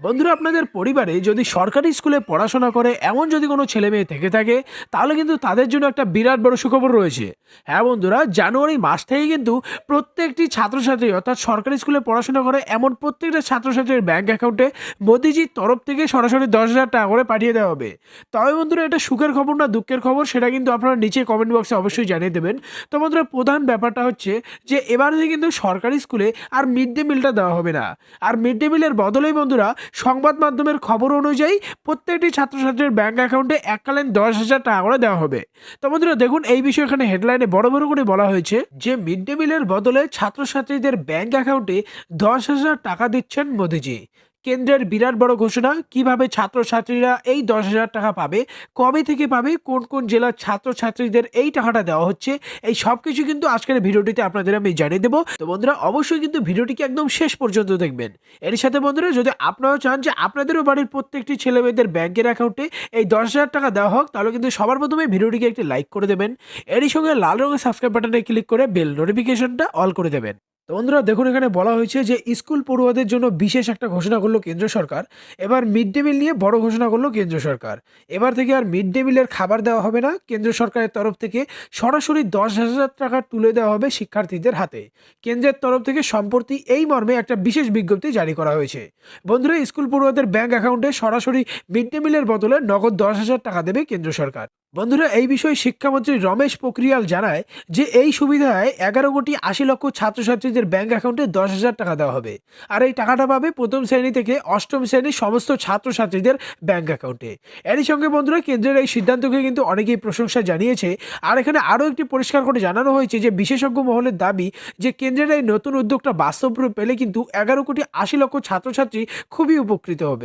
বন্ধুরা, আপনাদের পরিবারে যদি সরকারি স্কুলে পড়াশোনা করে এমন যদি কোনো ছেলে মেয়ে থেকে থাকে, তাহলে কিন্তু তাদের জন্য একটা বিরাট বড় সুখবর রয়েছে। হ্যাঁ বন্ধুরা, জানুয়ারি মাস থেকে কিন্তু প্রত্যেকটি ছাত্রছাত্রী অর্থাৎ সরকারি স্কুলে পড়াশোনা করে এমন প্রত্যেকটা ছাত্রছাত্রীর ব্যাঙ্ক অ্যাকাউন্টে মোদিজির তরফ থেকে সরাসরি দশ হাজার টাকা করে পাঠিয়ে দেওয়া হবে। তবে বন্ধুরা, এটা সুখের খবর না, দুঃখের খবর, সেটা কিন্তু আপনারা নিচে কমেন্ট বক্সে অবশ্যই জানিয়ে দেবেন। তো বন্ধুরা, প্রধান ব্যাপারটা হচ্ছে যে, এবার কিন্তু সরকারি স্কুলে আর মিড ডে মিলটা দেওয়া হবে না। আর মিড ডে মিলের বদলেই বন্ধুরা সংবাদ মাধ্যমের খবর অনুযায়ী প্রত্যেকটি ছাত্রছাত্রীর ব্যাঙ্ক অ্যাকাউন্টে এককালীন দশ হাজার টাকা করে দেওয়া হবে। তো বন্ধুরা, দেখুন, এই বিষয়ে এখানে হেডলাইনে বড় বড় করে বলা হয়েছে যে মিড ডে মিলের বদলে ছাত্রছাত্রীদের ব্যাঙ্ক অ্যাকাউন্টে দশ হাজার টাকা দিচ্ছেন মোদিজি। কেন্দ্রের বিরাট বড় ঘোষণা, কীভাবে ছাত্রছাত্রীরা এই দশ হাজার টাকা পাবে, কবে থেকে পাবে, কোন কোন জেলার ছাত্রছাত্রীদের এই টাকাটা দেওয়া হচ্ছে, এই সব কিছু কিন্তু আজকের ভিডিওটিতে আপনাদের আমি জানিয়ে দেবো। তো বন্ধুরা, অবশ্যই কিন্তু ভিডিওটিকে একদম শেষ পর্যন্ত দেখবেন। এর সাথে বন্ধুরা, যদি আপনারাও চান যে আপনাদেরও বাড়ির প্রত্যেকটি ছেলে মেয়েদের ব্যাংকের অ্যাকাউন্টে এই দশ হাজার টাকা দেওয়া হোক, তাহলে কিন্তু সবার প্রথমে ভিডিওটিকে একটি লাইক করে দেবেন। এরই সঙ্গে লাল রঙের সাবস্ক্রাইব বাটনে ক্লিক করে বেল নোটিফিকেশনটা অল করে দেবেন। তো বন্ধুরা, দেখুন, এখানে বলা হয়েছে যে স্কুল পড়ুয়াদের জন্য বিশেষ একটা ঘোষণা করল কেন্দ্র সরকার। এবার মিড ডে মিল নিয়ে বড় ঘোষণা করল কেন্দ্র সরকার। এবার থেকে আর মিড ডে মিলের খাবার দেওয়া হবে না কেন্দ্র সরকারের তরফ থেকে। সরাসরি দশ হাজার টাকা তুলে দেওয়া হবে শিক্ষার্থীদের হাতে। কেন্দ্রের তরফ থেকে সম্প্রতি এই মর্মে একটা বিশেষ বিজ্ঞপ্তি জারি করা হয়েছে। বন্ধুরা, স্কুল পড়ুয়াদের ব্যাংক অ্যাকাউন্টে সরাসরি মিড ডে মিলের বদলে নগদ দশ হাজার টাকা দেবে কেন্দ্র সরকার। বন্ধুরা, এই বিষয়ে শিক্ষামন্ত্রী রমেশ পোখরিয়াল জানায় যে এই সুবিধায় এগারো কোটি আশি লক্ষ ছাত্রছাত্রীদের ব্যাংক অ্যাকাউন্টে দশ হাজার টাকা দেওয়া হবে। আর এই টাকাটা পাবে প্রথম শ্রেণি থেকে অষ্টম শ্রেণির সমস্ত ছাত্রছাত্রীদের ব্যাংক অ্যাকাউন্টে। এরই সঙ্গে বন্ধুরা, কেন্দ্রের এই সিদ্ধান্তকে কিন্তু অনেকেই প্রশংসা জানিয়েছে। আর এখানে আরও একটি পরিষ্কার করে জানানো হয়েছে যে বিশেষজ্ঞ মহলের দাবি যে কেন্দ্রের এই নতুন উদ্যোগটা বাস্তব রূপ পেলে কিন্তু এগারো কোটি আশি লক্ষ ছাত্রছাত্রী খুবই উপকৃত হবে।